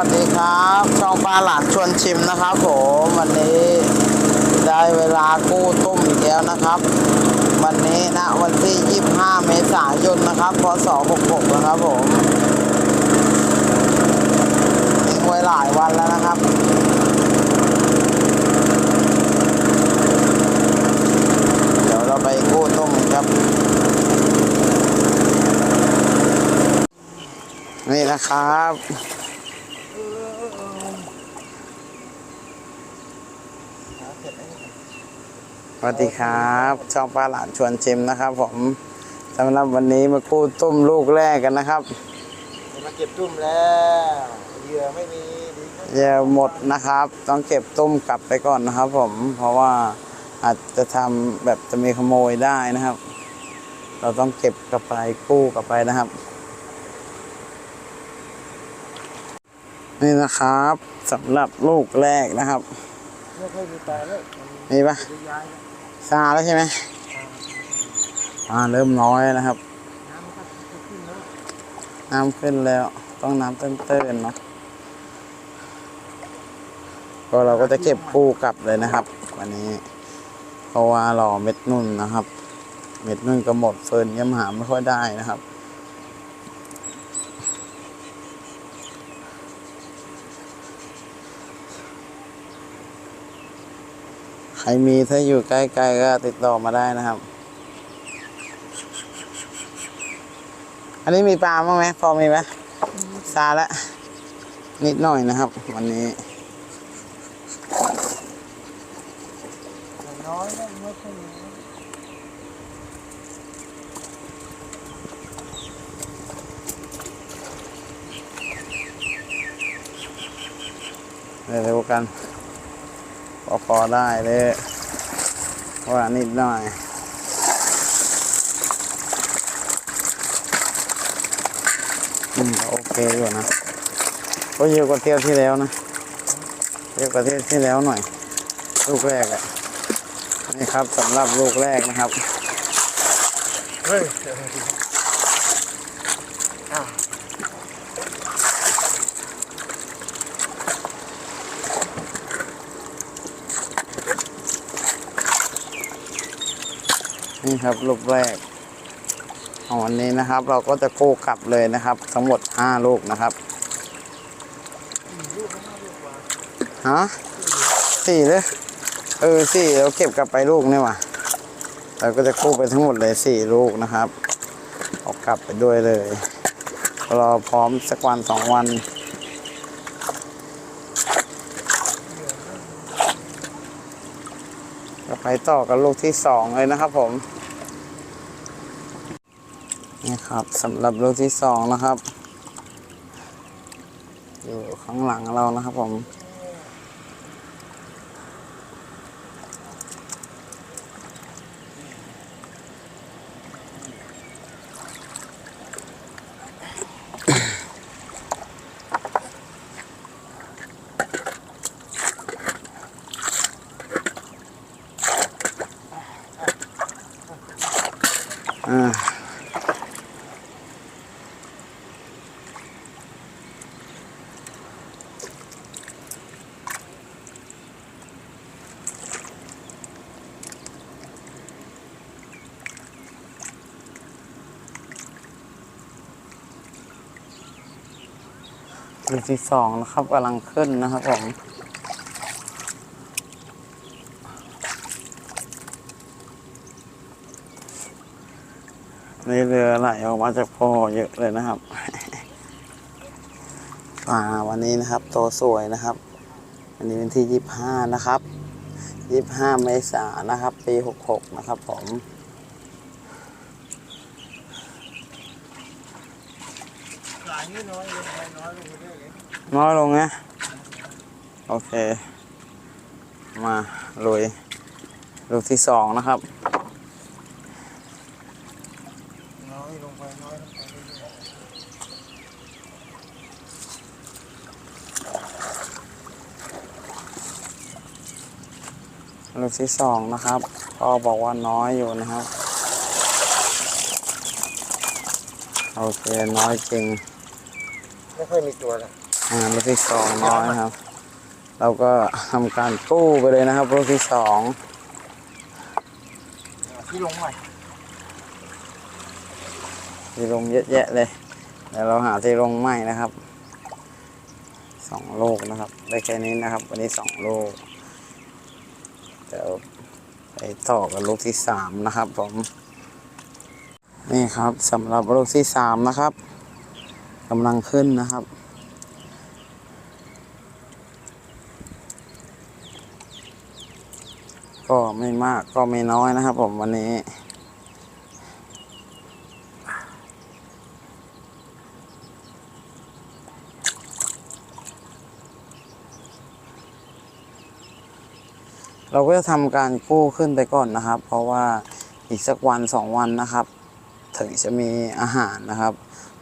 วัสดีครับ ช่องปลาหลานชวนชิมนะครับผมวันนี้ได้เวลากู้ตุ้มอีกแล้วนะครับ วันนี้นะวันที่ 25 เมษายนนะครับพศ66นะครับผมทิ้งไว้หลายวันแล้วนะครับเดี๋ยวเราไปกู้ตุ้มครับ นี่นะครับ วัสดีครับ ช่องปลาหลานชวนชิมนะครับ ผมสำหรับวันนี้มากู้ตุ้มลูกแรกกันนะครับมาเก็บตุ้มแล้วเหยื่อไม่มีดีนะเดี๋ยวหมดนะครับ ต้องเก็บตุ้มกลับไปก่อนนะครับ ผมเพราะว่าอาจจะทำแบบจะมีขโมยได้นะครับ เราต้องเก็บกลับไปกู้กลับไปนะครับ นี่นะครับสำหรับลูกแรกนะครับไม่ค่อยมีปลาแล้วมีปะมันย้ายแล้วซาแล้วใช่ไหมอ่าเริ่มน้อยนะครับน้ำขึ้นแล้วน้ำขึ้นแล้ว ต้องน้ำเตื้นๆเนาะก็เราก็จะเก็บปูกลับเลยนะครับ วันนี้ เพราะว่ารอเม็ดนุ่นนะครับ เม็ดนุ่นก็หมดเฟิร์นยังหาไม่ค่อยได้นะครับ รมีถ้าอยู่ใกล้ๆก็ติดต่อมาได้นะครับ อันนี้มีปลาบ้างไหมพอมีไหมซาละ นิดหน่อยนะครับ วันนี้อย่างน้อยก็ไม่ค่อยมีเร็วกัน พอพอได้เลยว่านิดหน่อย อืมโอเคอยู่นะ ก็เยอะกว่าเที่ยวที่แล้วนะเยอะกว่าเที่ยวที่แล้วหน่อย ลูกแรกอะนี่ครับสำหรับลูกแรกนะครับ เฮ้ย นี่ครับลูกแรกของวันนี้นะครับ เราก็จะกู้กลับเลยนะครับ ทั้งหมดห้าลูกนะครับฮะสี่เลยเออสี่เราเก็บกลับไปลูกนี่ว่ะเราก็จะกู้ไปทั้งหมดเลยสี่ลูกนะครับเอากลับไปด้วยเลยรอพร้อมสักวันสองวันไปต่อกับลูกที่สองเลยนะครับผม นี่ครับสำหรับลูกที่สองนะครับ อยู่ข้างหลังเรานะครับผม ที่สองนะครับกำลังขึ้นนะครับผมนี่เรือไหลออกมาจากพ่อเยอะเลยนะครับปลาวันนี้นะครับโตสวยนะครับ อันนี้เป็นที่ยี่ห้านะครับยี่ห้าเมษายนนะครับ ปีหกหกนะครับผม หลาย น้อยลงไปน้อยลงไปเรื่อยเลยน้อยลงนะ โอเค มาลุยลูกที่สองนะครับ น้อยลงไปน้อยลงไปลูกที่สองนะครับพ่อบอกว่าน้อยอยู่นะครับ โอเค น้อยจริง ค่อยมีตัวเลยอ่าลูกที่สองน้อยนะครับ เราก็ทำการกู้ไปเลยนะครับลูกที่สองที่ลงใหม่ที่ลงเยอะแยะเลยเดี๋ยวเราหาที่ลงใหม่นะครับสองลูกนะครับ ได้แค่นี้นะครับ วันนี้สองลูกเดี๋ยวไปต่อกับลูกที่สามนะครับผมนี่ครับสำหรับลูกที่สามนะครับ กำลังขึ้นนะครับ ก็ไม่มากก็ไม่น้อยนะครับผมวันนี้ เราก็จะทำการกู้ขึ้นไปก่อนนะครับ เพราะว่าอีกสักวันสองวันนะครับ ถึงจะมีอาหารนะครับ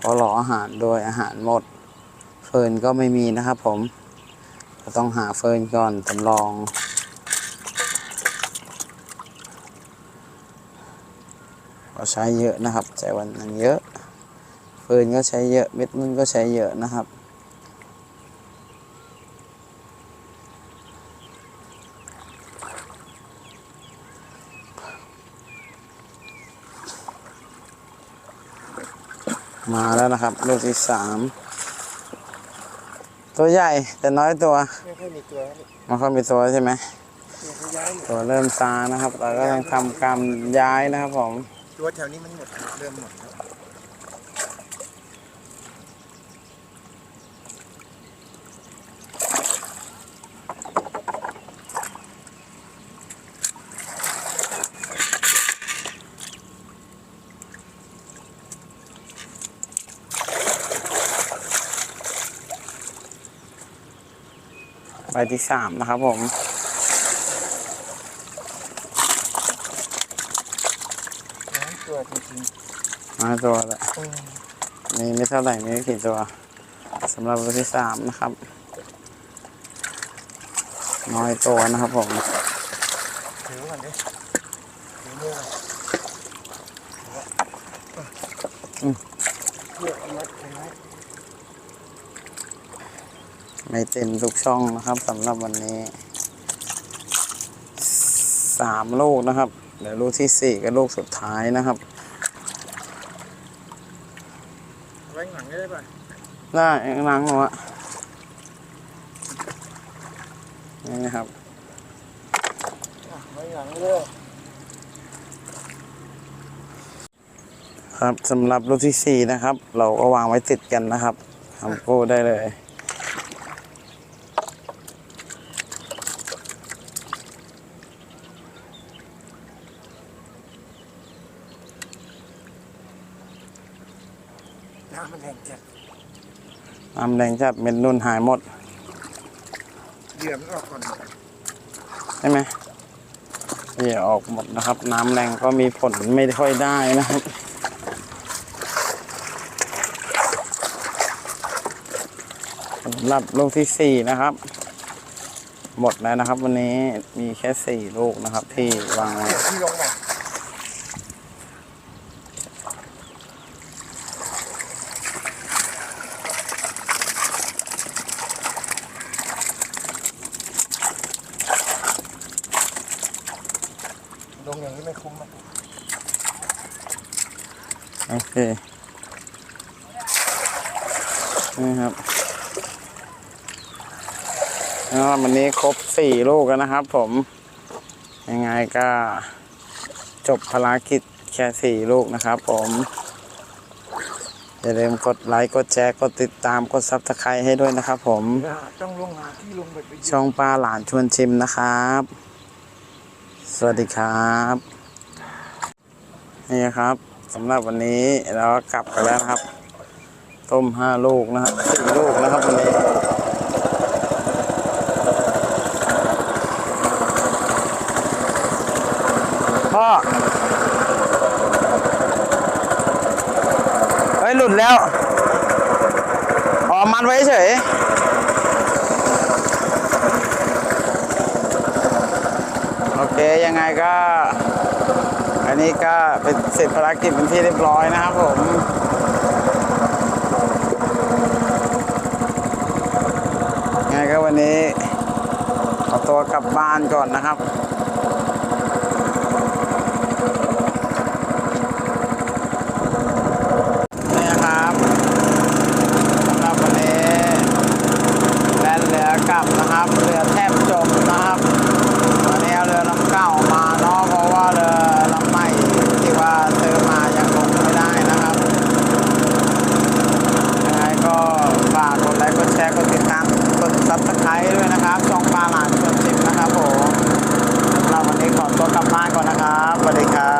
เพรารออาหารโดยอาหารหมด เฟิร์นก็ไม่มีนะครับผมก็ต้องหาเฟิร์นก่อนสำรองก็ใช้เยอะนะครับใช้วันนึงเยอะ เฟิร์นก็ใช้เยอะ เม็ดนุ่นก็ใช้เยอะนะครับ มาแล้วนะครับ ลูกที่สามตัวใหญ่แต่น้อยตัวไม่ค่อยมีตัวนี่ไมันค่อยมีตัวใช่ไหมตัวเขาย้ายหมดตัวเริ่มซานะครับ เราก็ต้องทำการย้ายนะครับผมตัวแถวนี้มันหมดเริ่มหมดแล้ว ใบที่สามนะครับผมน้ำตัวจริงมาตัวละๆอืมมีไม่เท่าไหร่มีไม่กี่ตัวสำหรับลูกที่สามนะครับ น้อยตัวนะครับผมถือก่อนดิถือมือก่อนเลือกเอาไว้เอาไว้ ไม่เต็มทุกช่องนะครับสำหรับวันนี้สามลูกนะครับเดี๋ยวลูกที่สี่กับลูกสุดท้ายนะครับเอาไว้หลังได้ป่ะได้ล้างหัวนี่นะครับอะไว้หลังเลยครับสำหรับลูกที่สี่นะครับ เราก็วางไว้ติดกันนะครับทำกู้ได้เลย น้ำมันแรงจัดน้ำแดงจัดเม็ดนุ่นหายหมดเหยื่อมันออกก่อนใช่ไหมเหยื่อออกหมดนะครับ น้ำแรงก็มีผลไม่ค่อยได้นะครับสำหรับลูกที่สี่นะครับ หมดแล้วนะครับ วันนี้มีแค่สี่ลูกนะครับ ที่วางไว้ เดี๋ยวที่ ลงใหม่ลงอย่างนี้ไม่คุ้มอะโอเคนี่ครับแล้ววันนี้ครบสี่ลูกแล้วนะครับ ผม ยังไงก็จบภารกิจแค่สี่ลูกนะครับ ผมอย่าลืมกดไลค์กดแชร์กดติดตามกดซับสไครต์ให้ด้วยนะครับ ผมต้องลงหาที่ลงไปไปช่องปลาหลานชวนชิมนะครับ สวัสดีครับ นี่ครับสำหรับวันนี้เรากลับกันแล้วนะครับ ต้มห้าลูกนะครับสี่ลูกนะครับวันนี้พ่อเฮ้ยหลุดแล้วอ๋อมันไว้เฉย โอ เคยังไงก็ อันนี้ก็เป็นเสร็จภารกิจเป็นที่เรียบร้อยนะครับผมไงก็วันนี้เอาตัวกลับบ้านก่อนนะครับนี่ครับรับวันนี้แลนเรือกลับนะครับเรือแทบจมนะครับ ว่าซื้อมายังลงไม่ได้นะครับยังไงก็ฝากกดไลค์กดแชร์กดติดตามกดซับสไครต์ด้วยนะครับช่องปลาหลานชวนชิมนะครับผมเราวันนี้ขอตัวกลับบ้านก่อนนะครับสวัสดีครับ